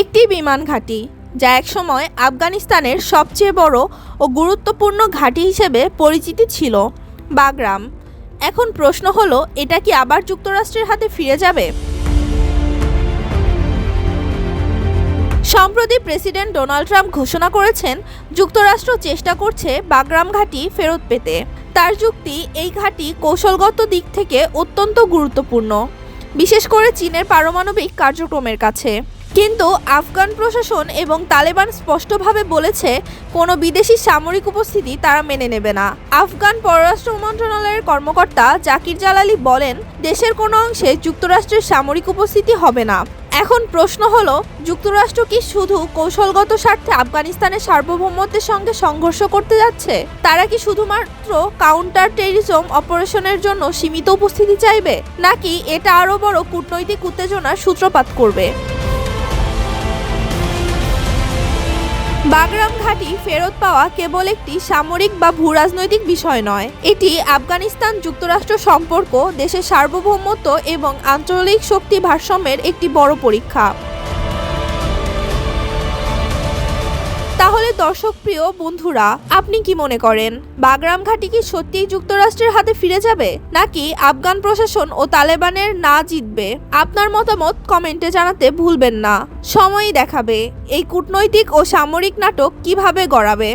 একটি বিমান ঘাঁটি, যা একসময় আফগানিস্তানের সবচেয়ে বড় ও গুরুত্বপূর্ণ ঘাঁটি হিসেবে পরিচিতি ছিল, বাগরাম। এখন প্রশ্ন হলো, এটা কি আবার যুক্তরাষ্ট্রের হাতে ফিরে যাবে? সম্প্রতি প্রেসিডেন্ট ডোনাল্ড ট্রাম্প ঘোষণা করেছেন, যুক্তরাষ্ট্র চেষ্টা করছে বাগরাম ঘাঁটি ফেরত পেতে। তার যুক্তি, এই ঘাঁটি কৌশলগত দিক থেকে অত্যন্ত গুরুত্বপূর্ণ, বিশেষ করে চীনের পারমাণবিক কার্যক্রমের কাছে। কিন্তু আফগান প্রশাসন এবং তালেবান স্পষ্টভাবে বলেছে, কোনো বিদেশি সামরিক উপস্থিতি তারা মেনে নেবে না। আফগান পররাষ্ট্র মন্ত্রণালয়ের কর্মকর্তা জাকির জালালি বলেন, দেশের কোনো অংশে যুক্তরাষ্ট্রের সামরিক উপস্থিতি হবে না। এখন প্রশ্ন হলো, যুক্তরাষ্ট্র কি শুধু কৌশলগত স্বার্থে আফগানিস্তানের সার্বভৌমত্বের সঙ্গে সংঘর্ষ করতে যাচ্ছে? তারা কি শুধুমাত্র কাউন্টার টেরিজম অপারেশনের জন্য সীমিত উপস্থিতি চাইবে? নাকি এটা আরও বড় কূটনৈতিক উত্তেজনার সূত্রপাত করবে? বাগরাম ঘাঁটি ফেরত পাওয়া কেবল একটি সামরিক বা ভূরাজনৈতিক বিষয় নয়। এটি আফগানিস্তান যুক্তরাষ্ট্র সম্পর্ক, দেশের সার্বভৌমত্ব এবং আঞ্চলিক শক্তি ভারসাম্যের একটি বড় পরীক্ষা। তাহলে দর্শক প্রিয় বন্ধুরা, আপনি কি মনে করেন, বাগরাম ঘাটি কি সত্যিই যুক্তরাষ্ট্রের হাতে ফিরে যাবে, নাকি আফগান প্রশাসন ও তালেবানের না জিতবে? আপনার মতামত কমেন্টে জানাতে ভুলবেন না। সময়ই দেখাবে, এই কূটনৈতিক ও সামরিক নাটক কীভাবে গড়াবে।